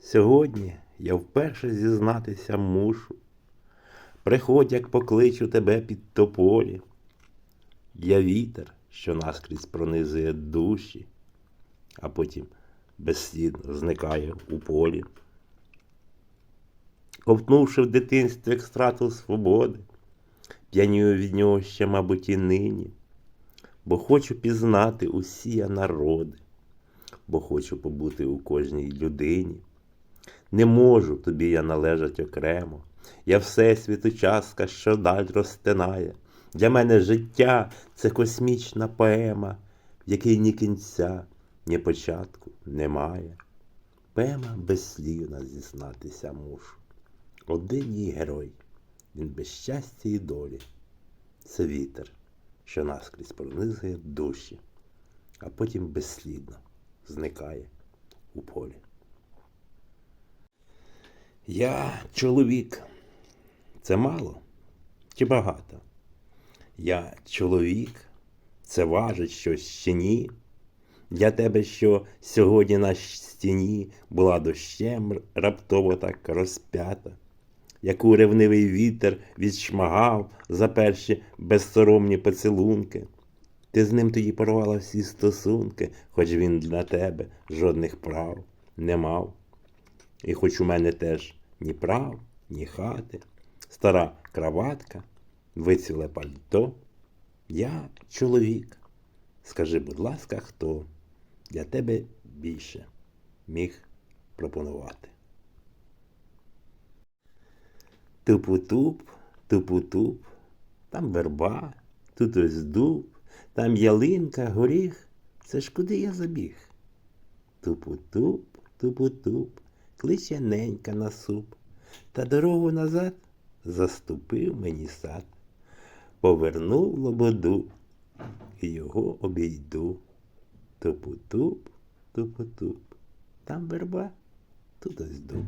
Сьогодні я вперше зізнатися мушу. Приходь, як покличу тебе під тополі. Я вітер, що наскрізь пронизує душі, а потім безслідно зникає у полі. Ковтнувши в дитинстві екстрату свободи, п'янію від нього ще, мабуть, і нині, бо хочу пізнати усі народи, бо хочу побути у кожній людині. Не можу тобі я належать окремо. Я всесвіту частка, що даль розтинає. Для мене життя це космічна поема, в якій ні кінця, ні початку немає. Поема безслівна зізнатися мушу. Один її герой, він без щастя і долі. Це вітер, що наскрізь пронизує душі, а потім безслідно зникає у полі. Я чоловік. Це мало чи багато? Я чоловік. Це важить щось чи ні? Для тебе, що сьогодні на стіні була дощем раптово так розп'ята, яку ревнивий вітер відшмагав за перші безсоромні поцілунки. Ти з ним тоді порвала всі стосунки, хоч він для тебе жодних прав не мав. І хоч у мене теж ні прав, ні хати, стара краватка, виціле пальто, я чоловік. Скажи, будь ласка, хто для тебе більше міг пропонувати? Тупу-туп, тупу-туп, там верба, тут ось дуб, там ялинка, горіх. Це ж куди я забіг? Тупу-туп, тупу-туп, кличе на суп, та дорогу назад заступив мені сад, повернув лободу, і його обійду. Тупу-туп, тупу-туп, там верба, тут ось дуб.